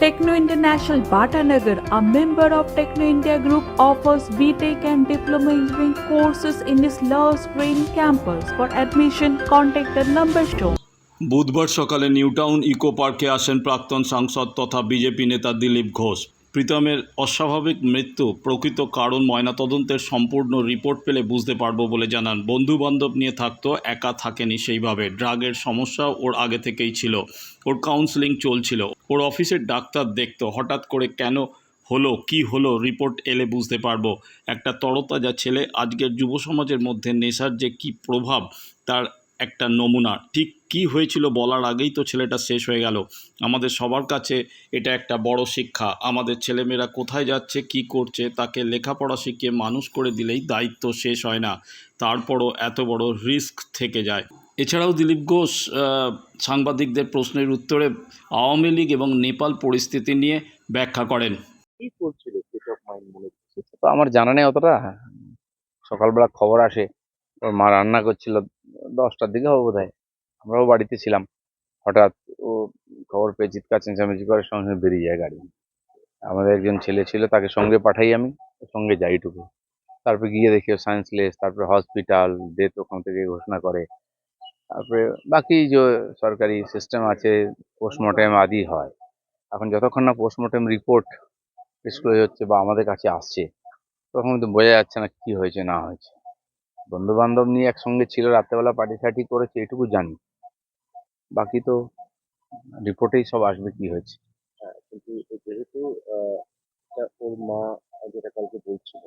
Techno International Bhatanagar, a member of Techno India Group, offers BTEC and Diploma Engineering courses in its Love Green campus. For admission, contact the number shown. বুধবার সকালে New Town eco পার্কে আসেন প্রাক্তন সাংসদ তথা BJP নেতা দিলীপ ঘোষ প্রীতমের অস্বাভাবিক মৃত্যু প্রকৃত কারণ ময়নাতদন্তের সম্পূর্ণ রিপোর্ট পেলে বুঝতে পারব বলে জানান বন্ধু বান্ধব নিয়ে থাকতো একা থাকেনি সেইভাবে ড্রাগের সমস্যা ওর আগে থেকেই ছিল ওর কাউন্সিলিং চলছিল ওর অফিসের ডাক্তার দেখতো, হঠাৎ করে কেন হলো, কি হলো রিপোর্ট এলে বুঝতে পারব। একটা তরতাজা ছেলে, আজকের যুব সমাজের মধ্যে নেশার যে কি প্রভাব, তার একটা নমুনা। ঠিক কি হয়েছিল বলার আগেই তো ছেলেটা শেষ হয়ে গেল। আমাদের সবার কাছে এটা একটা বড় শিক্ষা। আমাদের ছেলেমেয়েরা কোথায় যাচ্ছে, কি করছে, তাকে লেখাপড়া শিখিয়ে মানুষ করে দিলেই দায়িত্ব শেষ হয় না। তারপরও এত বড় রিস্ক থেকে যায়। এছাড়াও দিলীপ ঘোষ সাংবাদিকদের প্রশ্নের উত্তরে আওয়ামী লীগ এবং নেপাল পরিস্থিতি নিয়ে ব্যাখ্যা করেন। তো আমার জানা নেই অতটা। সকালবেলা খবর আসে, ওর মা রান্না করছিল, দশটার দিকে হবে বোধহয়। আমরাও বাড়িতে ছিলাম। হঠাৎ ও খবর পেয়ে চিৎকার, চেঁচামেচি করে, সঙ্গে বেরিয়ে যায় গাড়ি। আমাদের একজন ছেলে ছিল, তাকে সঙ্গে পাঠাই আমি, সঙ্গে যাইটুকু তারপরে গিয়ে দেখি সায়েন্স লেস তারপরে হসপিটাল ডেথ ওখান থেকে ঘোষণা করে। তারপরে বাকি যে সরকারি সিস্টেম আছে পোস্টমর্টেম আদি হয়, এখন যতক্ষণ না পোস্টমর্টেম রিপোর্ট ডিসক্লোজ হচ্ছে বা আমাদের কাছে আসছে, তখন তো বোঝা যাচ্ছে না কি হয়েছে, না হয়েছে। বন্ধু বান্ধব নিয়ে একসঙ্গে ছিল, রাত্রেবেলা পার্টি ফার্টি করেছে, এটুকু জানি। বাকি তো রিপোর্টেই সব আসবে কি হয়েছে। কিন্তু যেহেতু ওর মা যেটা কালকে বলছিল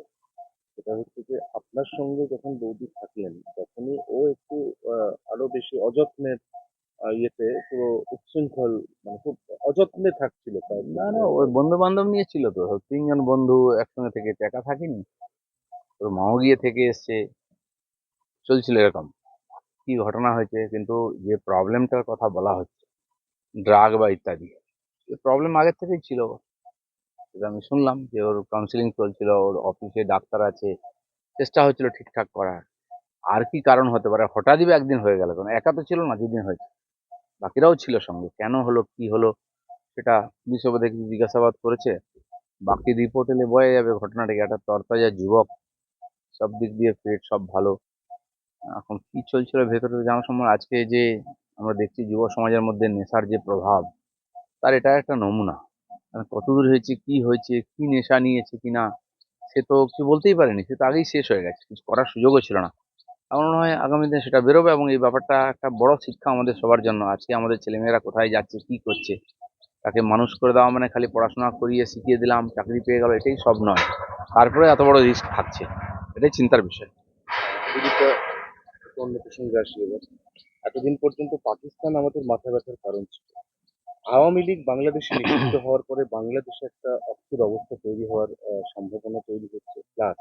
সেটা হচ্ছে যে আপনার সঙ্গে যখন বৌদি থাকলেন তখনই ও একটু আহ, আরও বেশি অযত্নের ইয়েতে পুরো উচ্ছৃঙ্খল মানে খুব অযত্নে থাকছিল প্রায় না না ওর বন্ধু বান্ধব নিয়ে ছিল তো। তিনজন বন্ধু একসঙ্গে থেকে একা থাকেনি। ওর মাও গিয়ে থেকে এসছে। চলছিল এরকম। কি ঘটনা হয়েছে? কিন্তু যে প্রবলেমটার কথা বলা হচ্ছে ড্রাগ বা ইত্যাদি এই প্রবলেম আগের থেকেই ছিল। আমি শুনলাম যে ওর কাউন্সিলিং চলছিল, ওর অফিসে ডাক্তার আছে, চেষ্টা হচ্ছিল ঠিকঠাক করার। আর কি কারণ হতে পারে? হঠাৎই একদিন হয়ে গেল কেন? একা তো ছিল না, দুদিন হয়েছে। বাকিরাও ছিল সঙ্গে। কেন হলো, কি হলো, সেটা পুলিশ দেখি জিজ্ঞাসাবাদ করেছে। বাকি রিপোর্ট এলে বোঝা যাবে ঘটনাটা কি একটা তরতাজা যুবক, সব দিক দিয়ে ফিট সব ভালো। এখন কি চলছিল ভেতরে জানার সময় আজকে যে আমরা দেখছি যুব সমাজের মধ্যে নেশার যে প্রভাব, তার এটা একটা নমুনা। মানে কতদূর হয়েছে, কি হয়েছে, কি নেশা নিয়েছে কিনা সে তো কিছু বলতেই পারেনি, সে তো আগেই শেষ হয়ে গেছে, কিছু করার সুযোগও ছিল না। আমার মনে হয় আগামী দিনে সেটা বেরোবে এবং এই ব্যাপারটা একটা বড় শিক্ষা আমাদের সবার জন্য। আজকে আমাদের ছেলেমেয়েরা কোথায় যাচ্ছে, কি করছে, তাকে মানুষ করে দেওয়া মানে খালি পড়াশোনা করিয়ে শিখিয়ে দিলাম, চাকরি পেয়ে গেল, এটাই সব নয়। তারপরে এত বড় রিস্ক থাকছে, এটাই চিন্তার বিষয়। এতদিন পর্যন্ত পাকিস্তান আমাদের মাথা ব্যথার কারণ ছিল। আওয়ামী লীগ বাংলাদেশে নিষিদ্ধ হওয়ার পরে বাংলাদেশে একটা অস্থির অবস্থা তৈরি হওয়ার সম্ভাবনা তৈরি হচ্ছে। প্লাস,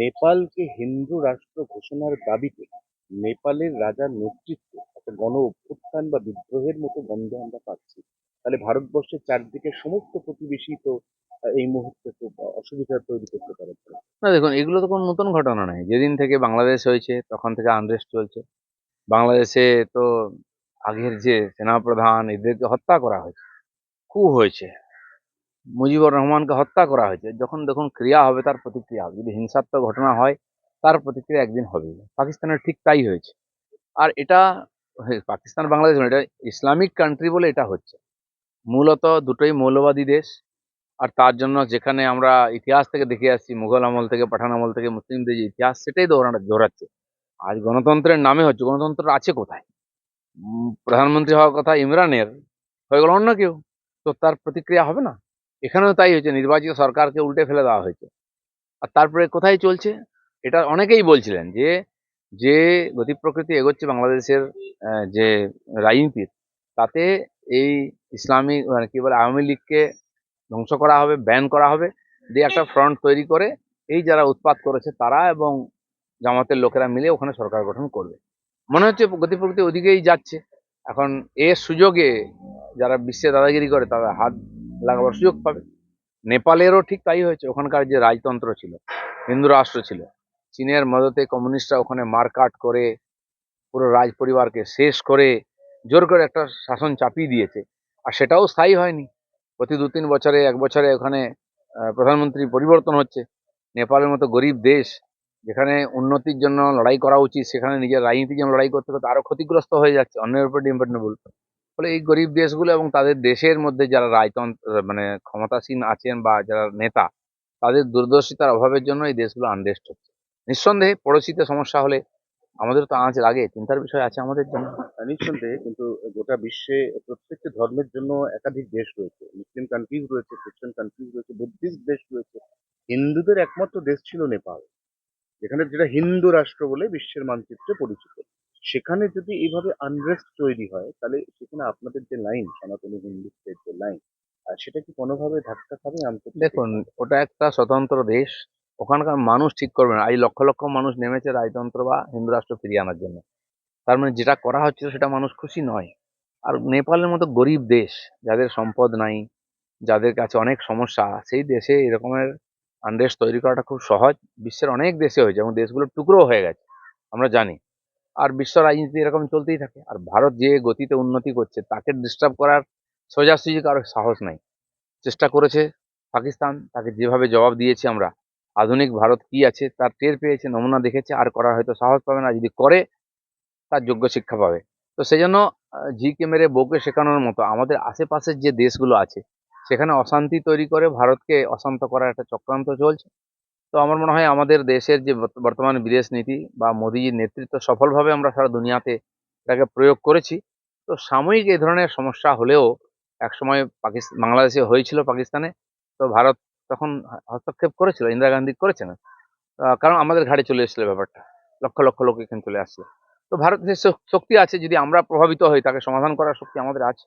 নেপালকে হিন্দু রাষ্ট্র ঘোষণার দাবিতে নেপালের রাজার নেতৃত্বে একটা গণ অভ্যুত্থান বা বিদ্রোহের মতো গন্ধ আমরা পাচ্ছি। তাহলে ভারতবর্ষের চারদিকে সমস্ত প্রতিবেশী তো এই মুহূর্তে খুব অসুবিধা তৈরি করতে পারে। না, দেখুন, এগুলো তো কোনো নতুন ঘটনা নয়। যেদিন থেকে বাংলাদেশ হয়েছে, তখন থেকে আনরেস্ট চলছে। বাংলাদেশে তো আগের যে সেনাপ্রধান এদেরকে হত্যা করা হয়েছে, কু হয়েছে? মুজিবুর রহমানকে হত্যা করা হয়েছে। যখন দেখুন ক্রিয়া হবে তার প্রতিক্রিয়া হবে। যদি হিংসাত্মক ঘটনা হয়, তার প্রতিক্রিয়া একদিন হবে পাকিস্তানের ঠিক তাই হয়েছে। আর এটা পাকিস্তান, বাংলাদেশ এটা ইসলামিক কান্ট্রি বলে এটা হচ্ছে। মূলত দুটোই মৌলবাদী দেশ। আর তার জন্য যেখানে আমরা ইতিহাস থেকে দেখে আসছি, মুঘল আমল থেকে, পাঠান আমল থেকে, মুসলিমদের যে ইতিহাস, সেটাই দৌড়ানো, দৌড়াচ্ছে। আজ গণতন্ত্রের নামে হচ্ছে, গণতন্ত্র আছে কোথায়? প্রধানমন্ত্রী হওয়ার কথা ইমরানের, হয়ে গেল অন্য কেউ। তো তার প্রতিক্রিয়া হবে না? এখানেও তাই হয়েছে, নির্বাচিত সরকারকে উল্টে ফেলে দেওয়া হয়েছে। আর তারপরে কোথায় চলছে? এটা অনেকেই বলছিলেন যে যে গতি প্রকৃতি এগোচ্ছে বাংলাদেশের যে রাজনীতির, তাতে এই ইসলামিক মানে কি বলে, আওয়ামী লীগকে ধ্বংস করা হবে, ব্যান করা হবে, দিয়ে একটা ফ্রন্ট তৈরি করে এই যারা উৎপাত করেছে তারা এবং জামাতের লোকেরা মিলে ওখানে সরকার গঠন করবে। মনে হচ্ছে গতি প্রকৃতি ওদিকেই যাচ্ছে। এখন এর সুযোগে যারা বিশ্বে দাদাগিরি করে, তারা হাত লাগাবার সুযোগ পাবে। নেপালেরও ঠিক তাই হয়েছে। ওখানকার যে রাজতন্ত্র ছিল, হিন্দু রাষ্ট্র ছিল, চীনের মদতে কমিউনিস্টরা ওখানে মারকাট করে, পুরো রাজ পরিবারকে শেষ করে, জোর করে একটা শাসন চাপিয়ে দিয়েছে। আর সেটাও স্থায়ী হয়নি। প্রতি দু তিন বছরে, এক বছরে ওখানে প্রধানমন্ত্রী পরিবর্তন হচ্ছে। নেপালের মতো গরিব দেশ যেখানে উন্নতির জন্য লড়াই করা উচিত, সেখানে নিজের রাজনীতির জন্য লড়াই করতে করতে আরও ক্ষতিগ্রস্ত হয়ে যাচ্ছে। অন্যের উপর ডিপেন্ডেবল। ফলে এই গরিব দেশগুলো এবং তাদের দেশের মধ্যে যারা রাজতন্ত্র মানে ক্ষমতাসীন আছেন বা যারা নেতা, তাদের দূরদর্শিতার অভাবের জন্য এই দেশগুলো আনরেস্ট হচ্ছে। নিঃসন্দেহে পড়োশিতে সমস্যা হলে আমাদের তো আঁচ লাগে, চিন্তার বিষয় আছে আমাদের জন্য। নিঃসন্দেহে কিন্তু গোটা বিশ্বে প্রত্যেকটি ধর্মের জন্য একাধিক দেশ রয়েছে। মুসলিম কান্ট্রিজ রয়েছে খ্রিস্টান কান্ট্রিজ রয়েছে বুদ্ধিস্ট দেশ রয়েছে। হিন্দুদের একমাত্র দেশ ছিল নেপাল। যেখানে যেটা হিন্দু রাষ্ট্র বলে বিশ্বের মানচিত্রে পরিচিত। সেখানে যদি এইভাবে আনরেস্ট তৈরি হয়, তাহলে সেখানে আপনাদের যে লাইন সনাতনী হিন্দুত্বের যে লাইন সেটা কি কোনোভাবে ধাক্কা খাবে? দেখুন, ওটা একটা স্বতন্ত্র দেশ। ওখানকার মানুষ ঠিক করবে না। এই লক্ষ লক্ষ মানুষ নেমেছে রাজতন্ত্র বা হিন্দু রাষ্ট্র ফিরিয়ে আনার জন্য। তার মানে যেটা করা হচ্ছিল সেটা মানুষ খুশি নয়। আর নেপালের মতো গরিব দেশ, যাদের সম্পদ নাই, যাদের কাছে অনেক সমস্যা, সেই দেশে এরকমের আনরেস্ট তৈরি করাটা খুব সহজ। বিশ্বের অনেক দেশে হয়েছে এবং দেশগুলো টুকরো হয়ে গেছে আমরা জানি। আর বিশ্ব রাজনীতি এরকম চলতেই থাকে। আর ভারত যে গতিতে উন্নতি করছে তাকে ডিস্টার্ব করার সোজাসুজি কারও সাহস নাই। চেষ্টা করেছে পাকিস্তান তাকে যেভাবে জবাব দিয়েছি আমরা আধুনিক ভারত কি আছে তার টের পেয়েছে নমুনা দেখেছে আর করার হয়তো সাহস পাবে না যদি করে তার যোগ্য শিক্ষা পাবে। তো সেই জন্য আহ, ঝিকে মেরে বউকে শেখানোর মতো আমাদের আশেপাশের যে দেশগুলো আছে সেখানে অশান্তি তৈরি করে ভারতকে অশান্ত করার একটা চক্রান্ত চলছে। তো আমার মনে হয় আমাদের দেশের যে বর্তমান বিদেশ নীতি বা মোদিজির নেতৃত্ব সফলভাবে আমরা সারা দুনিয়াতে এটাকে প্রয়োগ করেছি। তো সাময়িক এই ধরনের সমস্যা হলেও একসময় পাকিস্তান বাংলাদেশে হয়েছিল পাকিস্তানে। তো ভারত তখন হস্তক্ষেপ করেছিল, ইন্দিরা গান্ধী করেছেন। কারণ আমাদের ঘাড়ে চলে এসেছিল ব্যাপারটা। লক্ষ লক্ষ লোক এখানে চলে আসছিল তো ভারতের শক- শক্তি আছে, যদি আমরা প্রভাবিত হই, তাকে সমাধান করার শক্তি আমাদের আছে।